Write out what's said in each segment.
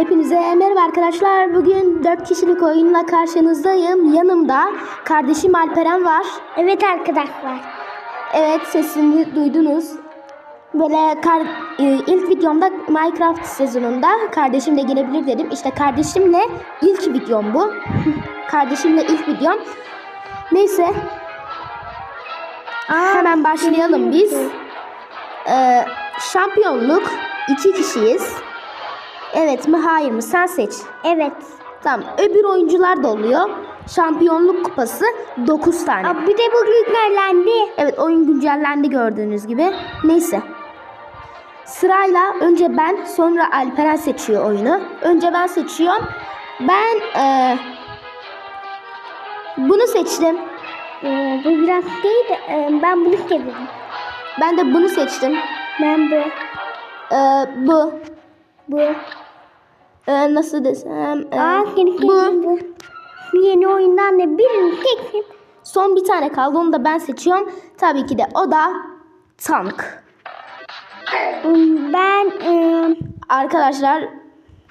Hepinize merhaba arkadaşlar. Bugün 4 kişilik oyunla karşınızdayım. Yanımda kardeşim Alperen var. Evet arkadaşlar. Evet sesini duydunuz. Böyle kar, e, ilk videomda Minecraft sezonunda kardeşimle gelebilir dedim. İşte kardeşimle ilk videom bu. kardeşimle ilk videom. Neyse. Hemen başlayalım biz. Ee, şampiyonluk iki kişiyiz. Evet mi hayır mı sen seç. Evet. Tamam öbür oyuncular da oluyor. Şampiyonluk kupası 9 tane. Aa, bir de bu günlerlendi. Evet oyun güncellendi gördüğünüz gibi. Neyse. Sırayla önce ben sonra Alperen seçiyor oyunu. Önce ben seçiyorum. Ben eee, bunu seçtim. Ee, bu biraz değil de e, ben bunu seviyorum. Ben de bunu seçtim. Ben bu. Eee, bu. Bu. Eee, nasıl desem. eee, Aa yeni bu. bu. Yeni oyundan da birini seçtim. Son bir tane kaldı onu da ben seçiyorum. Tabii ki de o da tank. Hmm, Ben e, Arkadaşlar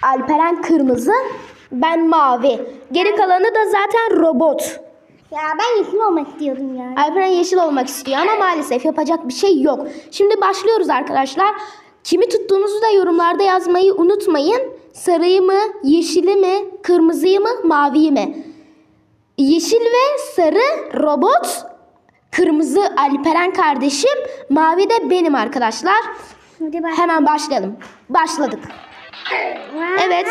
Alperen kırmızı, ben mavi. Geri kalanı da zaten robot. ya ben yeşil olmak istiyordum ya. Alperen yeşil olmak istiyor ama maalesef yapacak bir şey yok. Şimdi başlıyoruz arkadaşlar. Kimi tuttuğunuzu da yorumlarda yazmayı unutmayın. Sarıyı mı, yeşili mi, kırmızıyı mı, maviyi mi? Yeşil ve sarı robot, kırmızı Alperen kardeşim, mavi de benim arkadaşlar. Hemen başlayalım. Başladık. Evet.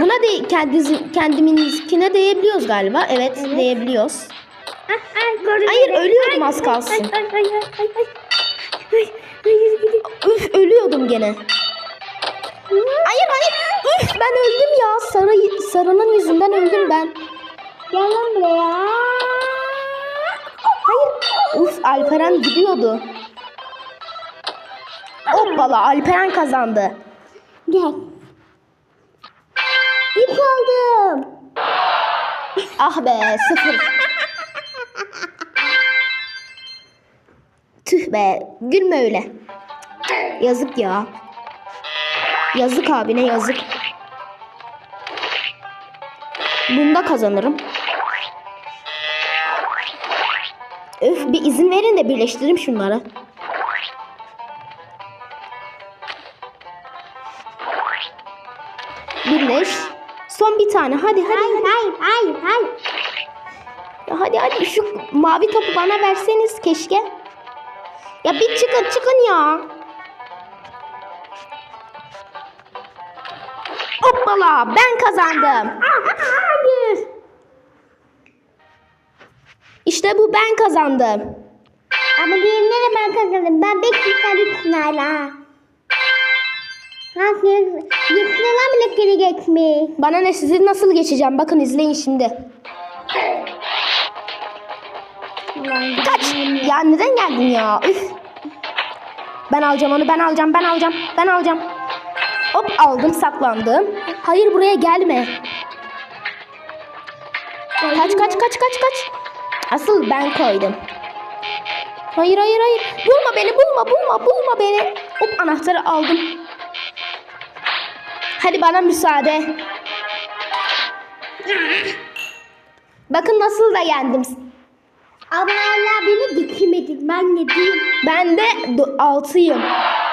Buna de kendi kendiminkine değebiliyoruz galiba. Evet, değebiliyoruz. Hayır, ölüyordum az kalsın. Üf ölüyordum gene. Hayır hayır. Ben öldüm ya. Sarı, sarının yüzünden öldüm ben. Gel lan buraya. Hayır. Uf Alperen gidiyordu. Hoppala Alperen kazandı. Gel. İp aldım. Ah be sıfır. Tüh be gülme öyle. Yazık ya. Yazık abine yazık. Bunda kazanırım. Öf bir izin verin de birleştireyim şunları. Birleş. Son bir tane. Hadi hadi. Hayır, hayır, hayır, hayır. Ya hadi hadi şu mavi topu bana verseniz keşke. Ya bir çıkın çıkın ya. Hoppala ben kazandım. Hayır. İşte bu ben kazandım. Ama diğerleri ben kazandım. Ben 5 tane hala. Ha, Yıkılan bile geri geçmiş. Bana ne sizi nasıl geçeceğim bakın izleyin şimdi. Kaç. Ya neden geldin ya? Üf. Ben alacağım onu ben alacağım ben alacağım ben alacağım. Hop aldım saklandım. Hayır buraya gelme. Kaç kaç kaç kaç kaç. Asıl ben koydum. Hayır hayır hayır. Bulma beni bulma bulma bulma beni. Hop anahtarı aldım. Hadi bana müsaade. Bakın nasıl da yendim. Ama hala beni geçemedin. Ben ne diyeyim? Ben de altıyım.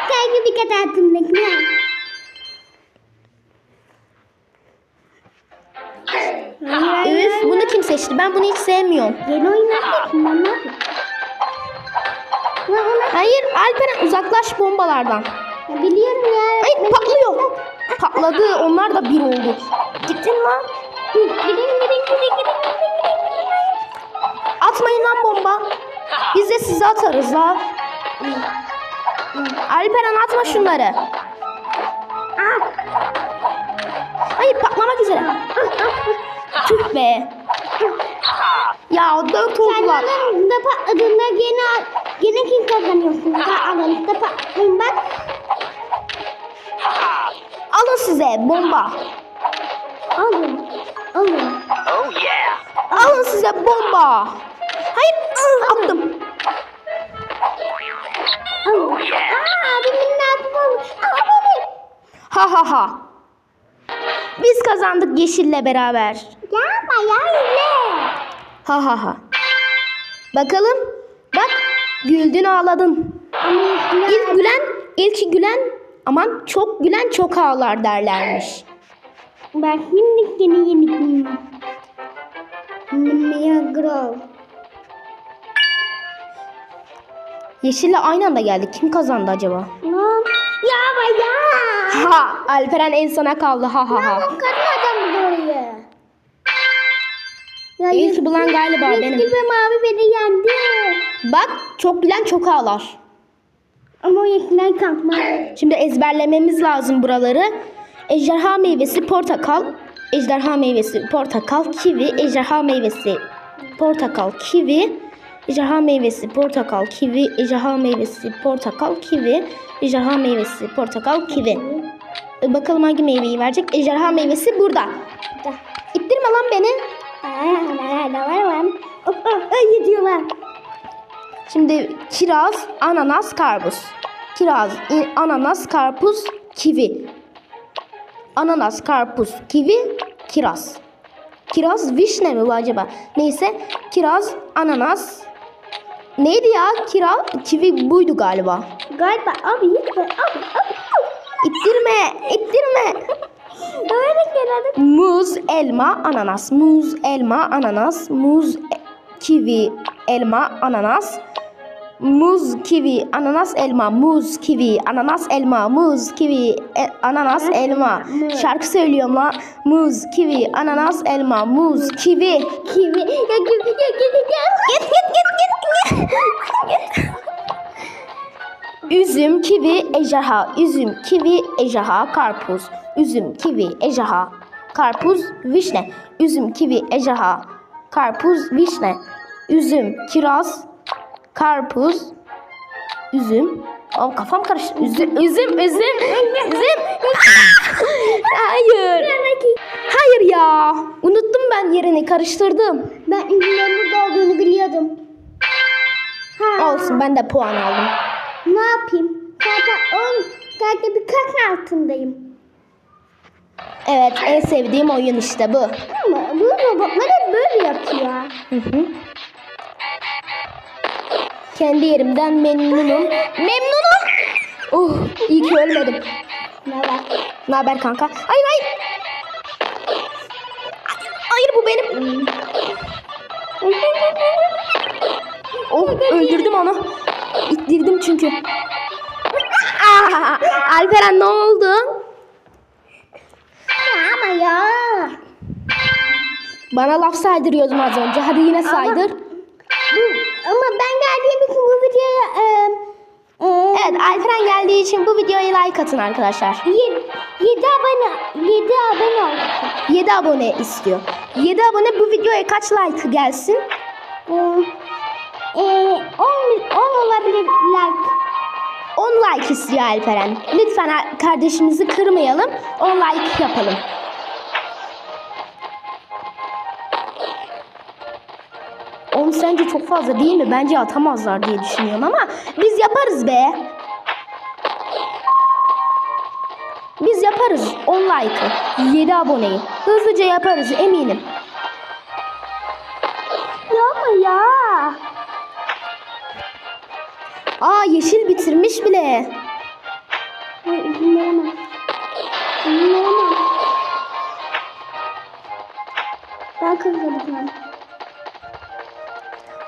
Sanki bir kadar tımlık seçti? Ben bunu hiç sevmiyorum. Yeni oyunlar seçtim ben ne yapayım? Ya ona- Hayır Alperen uzaklaş bombalardan. Ya biliyorum ya. Ay patlıyor. Patladı. Onlar da bir oldu. Gittin lan. Gidin gidin gidin gidin gidin. Atmayın lan bomba. Biz de size atarız la. Alperen atma şunları. Hayır patlamak üzere. Tüh be. Ya dört oldular. Kendilerinde patladığında gene gene kim kazanıyorsun? Ben alanında patlayayım ben. Alın size bomba. Alın. Alın. Oh yeah! Alın size bomba. Hayır ıh, attım. Alın. Aa? Aa benim. Ha ha ha. Biz kazandık yeşille beraber. Yapma ya. Ha ha ha. Bakalım. Bak güldün ağladın. İlk gülen, ilk gülen aman çok gülen çok ağlar derlermiş. Bak şimdi yeni yeni Grow. Yeşille aynı anda geldik. Kim kazandı acaba? Ya ya. Ha Alperen en sona kaldı ha ha ha. Lan Ya İlk yeşil- bulan galiba yeşil benim. ve mavi beni yendi. Bak çok gülen çok ağlar. Ama o yeşiller kalkmadı. Şimdi ezberlememiz lazım buraları. Ejderha meyvesi portakal, ejderha meyvesi portakal, kivi, ejderha meyvesi portakal, kivi, ejderha meyvesi portakal, kivi, ejderha meyvesi portakal, kivi, ejderha meyvesi portakal, kivi. E, Bakalım hangi meyveyi verecek? Ejderha meyvesi burada. Da. İttirme lan beni. Gidiyorlar. Şimdi kiraz, ananas, karpuz. Kiraz, ananas, karpuz, kivi. Ananas, karpuz, kivi, kiraz. Kiraz vişne mi bu acaba? Neyse kiraz, ananas. Neydi ya? Kiraz, kivi buydu galiba. Galiba abi gitme abi abi. İttirme, ittirme. Kenarda. Muz, elma, ananas. Muz, elma, ananas. Muz, kivi, elma, ananas. Muz, kivi, ananas, elma. Muz, kivi, ananas, elma. Muz, kivi, e- ananas, elma. Şarkı söylüyorum la. Muz, kivi, ananas, elma. Muz, kivi. Kimi? Ya kimi? Ya kimi? Ya Git git git git. git. Üzüm, kivi, ejderha. Üzüm, kivi, ejderha, karpuz. Üzüm, kivi, ejderha, karpuz, vişne. Üzüm, kivi, ejderha, karpuz, vişne. Üzüm, kiraz, karpuz, üzüm. Aa, kafam karıştı. Üzüm, üzüm, üzüm, üzüm. Hayır. Hayır ya. Unuttum ben yerini karıştırdım. Ben ünlülerin burada olduğunu biliyordum. Ha. Olsun ben de puan aldım. Ne yapayım? Zaten on, zaten bir kat altındayım. Evet en sevdiğim oyun işte bu. Ama bu robotlar hep böyle yapıyor. Hı hı. Kendi yerimden memnunum. Memnunum. Oh iyi ki ölmedim. Ne var? Ne haber kanka? Hayır hayır. Hayır bu benim. Oh öldürdüm onu. İttirdim çünkü. Aa, Alperen ne oldu? Bana laf saydırıyordun az önce. Hadi yine saydır. Bu, ama ben geldiğim için bu videoya e, e, Evet Alperen geldiği için bu videoya like atın arkadaşlar. 7, 7 abone 7 abone oldu. 7 abone istiyor. 7 abone bu videoya kaç like gelsin? E, e, 10, 10 olabilir like. 10 like istiyor Alperen. Lütfen ar- kardeşimizi kırmayalım. 10 like yapalım. On sence çok fazla değil mi? Bence atamazlar diye düşünüyorum ama biz yaparız be. Biz yaparız 10 like'ı, 7 aboneyi. Hızlıca yaparız eminim. Ya ama ya. Aa yeşil bitirmiş bile. İzin veremem. Ben kızarım.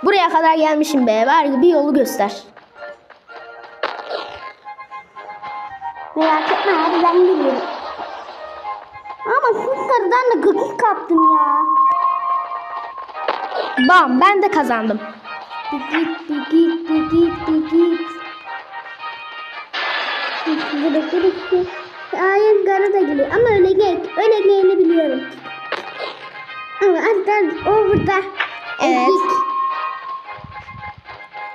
Buraya kadar gelmişim be. Ver bir yolu göster. Merak etme abi ben geliyorum. Ama şu sarıdan da gıkı kaptım ya. Bam ben de kazandım. Bir git bir git bir git bir git. Sizi bekledik ki. Hayır garı da geliyor ama öyle geç. Öyle geleni biliyorum. Ama hatta o burada. Evet. Ezik.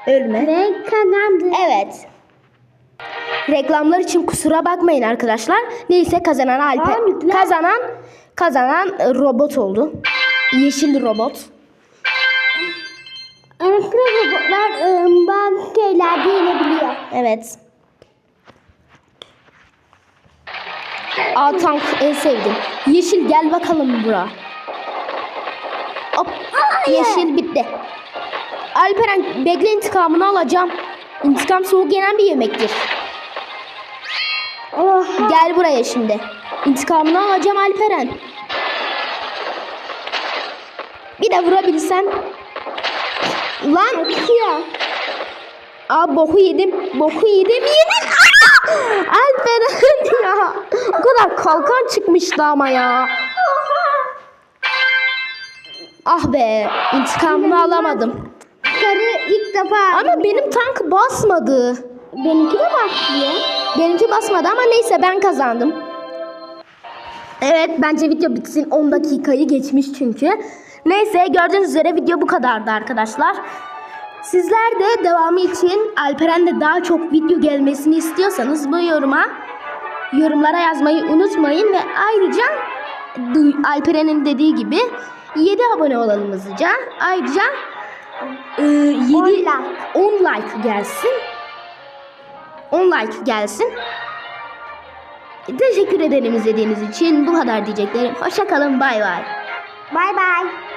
Ölme. Ve kazandı. Evet. Reklamlar için kusura bakmayın arkadaşlar. Neyse kazanan Alper. Aa. Kazanan kazanan robot oldu. Yeşil robot. Elektra robotlar ıı, bazı şeylerde yenebiliyor. Evet. Aa tank en sevdim. Yeşil gel bakalım bura. Hop. Yeşil bitti. Alperen bekle intikamını alacağım. İntikam soğuk yenen bir yemektir. Oha. Gel buraya şimdi. İntikamını alacağım Alperen. Bir de vurabilsen. Lan Ya. Aa boku yedim. Boku yedim yedim. Aa! Alperen ya. O kadar kalkan çıkmıştı ama ya. Ah be intikamını alamadım. İlk defa. Ama benim tank basmadı. Benimki de başlıyor. Benimki basmadı ama neyse ben kazandım. Evet bence video bitsin 10 dakikayı geçmiş çünkü. Neyse gördüğünüz üzere video bu kadardı arkadaşlar. Sizler de devamı için Alperen'de daha çok video gelmesini istiyorsanız bu yoruma yorumlara yazmayı unutmayın ve ayrıca Alperen'in dediği gibi 7 abone olalım hızlıca. Ayrıca e, 7 10 like. 10 like gelsin. 10 like gelsin. Teşekkür ederim izlediğiniz için. Bu kadar diyeceklerim. Hoşçakalın. Bay bay. Bay bay.